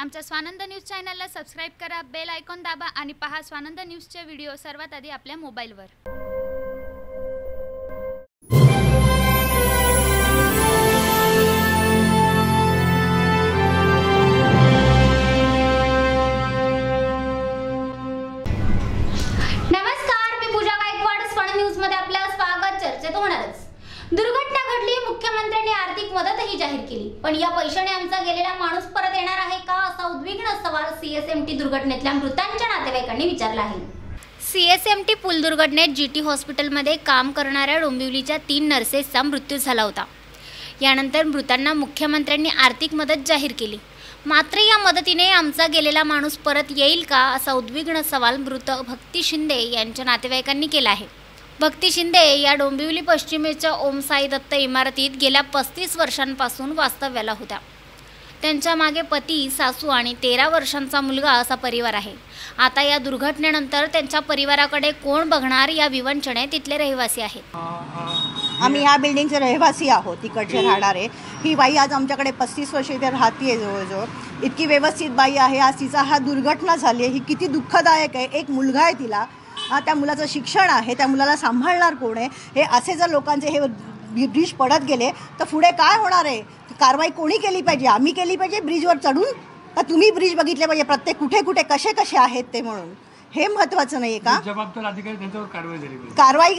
आमच्या स्वानंद न्यूज चॅनलला सबस्क्राईब करा बेल आयकॉन दाबा आणि पहा स्वानंद न्यूजचे व्हिडिओ सर्वात आधी आपल्या मोबाईलवर. नमस्कार मी पूजा गायकवाड. स्वागत चर्चेत होणारच. दुर्घटना घडली मुख्यमंत्र्यांनी आर्थिक मदतही जाहीर केली. पण या पैशाने आमचा गेलेला माणूस परत येणार असा सवाल सीएसएमटी दुर्घटनेतल्या मृतांच्या नातेवाईकांनी विचारला आहे. सीएसएमटी पूल दुर्घटनेत जी टी हॉस्पिटलमध्ये काम करणाऱ्या डोंबिवलीच्या तीन नर्सेसचा मृत्यू झाला होता. यानंतर मृतांना मुख्यमंत्र्यांनी आर्थिक मदत जाहीर केली. मात्र या मदतीने आमचा गेलेला माणूस परत येईल का असा उद्विग्न सवाल मृत भक्ती शिंदे यांच्या नातेवाईकांनी केला आहे. भक्ती शिंदे या डोंबिवली पश्चिमेच्या ओम साई दत्त इमारतीत गेल्या पस्तीस वर्षांपासून वास्तव्याला होत्या. त्यांच्या मागे पती सासू आणि तेरा वर्षांचा मुलगा असा परिवार आहे. आता या दुर्घटनेनंतर त्यांच्या परिवाराकडे कोण बघणार या विवंचने तिथले रहिवासी आहेत. आम्ही ह्या बिल्डिंगचे रहिवासी आहोत तिकडचे राहणारे. ही बाई आज आमच्याकडे पस्तीस वर्ष इथे राहतीये जवळजवळ. इतकी व्यवस्थित बाई आहे. आज तिचा हा दुर्घटना झाली आहे. ही किती दुःखदायक आहे. एक मुलगा आहे तिला. त्या मुलाचं शिक्षण आहे त्या मुलाला सांभाळणार कोण आहे? हे असे जर लोकांचे हे ब्रिज पडत गेले तर पुढे काय होणार आहे? कारवाई कोणी केली पाहिजे? आम्ही केली पाहिजे ब्रिजवर चढून? का तुम्ही ब्रिज बघितले पाहिजे? प्रत्येक कुठे कुठे कसे कसे आहेत ते म्हणून? हे महत्त्वाचं नाही का? जबाबदार अधिकारी त्यांच्यावर कारवाई झाली कारवाई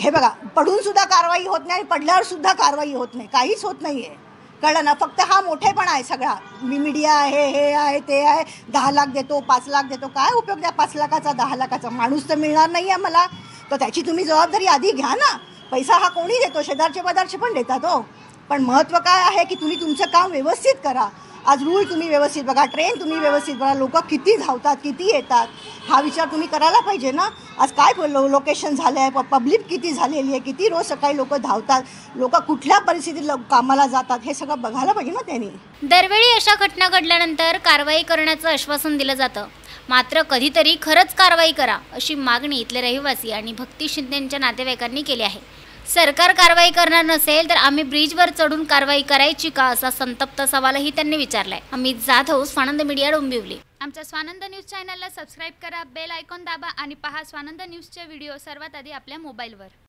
हे बघा पडून सुद्धा कारवाई होत नाही आणि पडल्यावर सुद्धा कारवाई होत नाही काहीच होत नाही आहे कळलं ना फक्त हा मोठेपणा आहे सगळा. मी मीडिया आहे हे आहे ते आहे. दहा लाख देतो पाच लाख देतो. काय उपयोग द्या पाच लाखाचा दहा लाखाचा? माणूस तर मिळणार नाही आहे मला. तर त्याची तुम्ही जबाबदारी आधी घ्या ना. पैसा हा कोणी देतो? शेजारचे पदार्थ पण देतात हो. पण महत्त्व काय आहे की तुम्ही तुमचं काम व्यवस्थित करा. आज रूळ तुम्ही व्यवस्थित बघा ट्रेन तुम्ही व्यवस्थित बघा लोक किती धावतात किती येतात. हा विचार तुम्ही करायला पाहिजे ना. आज काय लो लोकेशन झालं आहे पब्लिक किती झालेली आहे किती रोज सकाळी लोक धावतात लोक कुठल्या परिस्थितीत कामाला जातात हे सगळं बघायला पाहिजे ना त्यांनी. दरवेळी अशा घटना घडल्यानंतर कारवाई करण्याचं आश्वासन दिलं जातं. मात्र कधीतरी खरंच कारवाई करा अशी मागणी इथले रहिवासी आणि भक्ती शिंदेच्या नातेवाईकांनी केली आहे. सरकार कारवाई करणार नसेल तर आम्ही ब्रिजवर चढून कारवाई करायची का असा संतप्त सवालही त्यांनी विचारलाय. अमित जाधव स्वानंद मीडिया डोंबिवली. आमच्या स्वानंद न्यूज चॅनलला सबस्क्राईब करा बेल आयकॉन दाबा आणि पहा स्वानंद न्यूजचे व्हिडिओ सर्वात आधी आपल्या मोबाईलवर.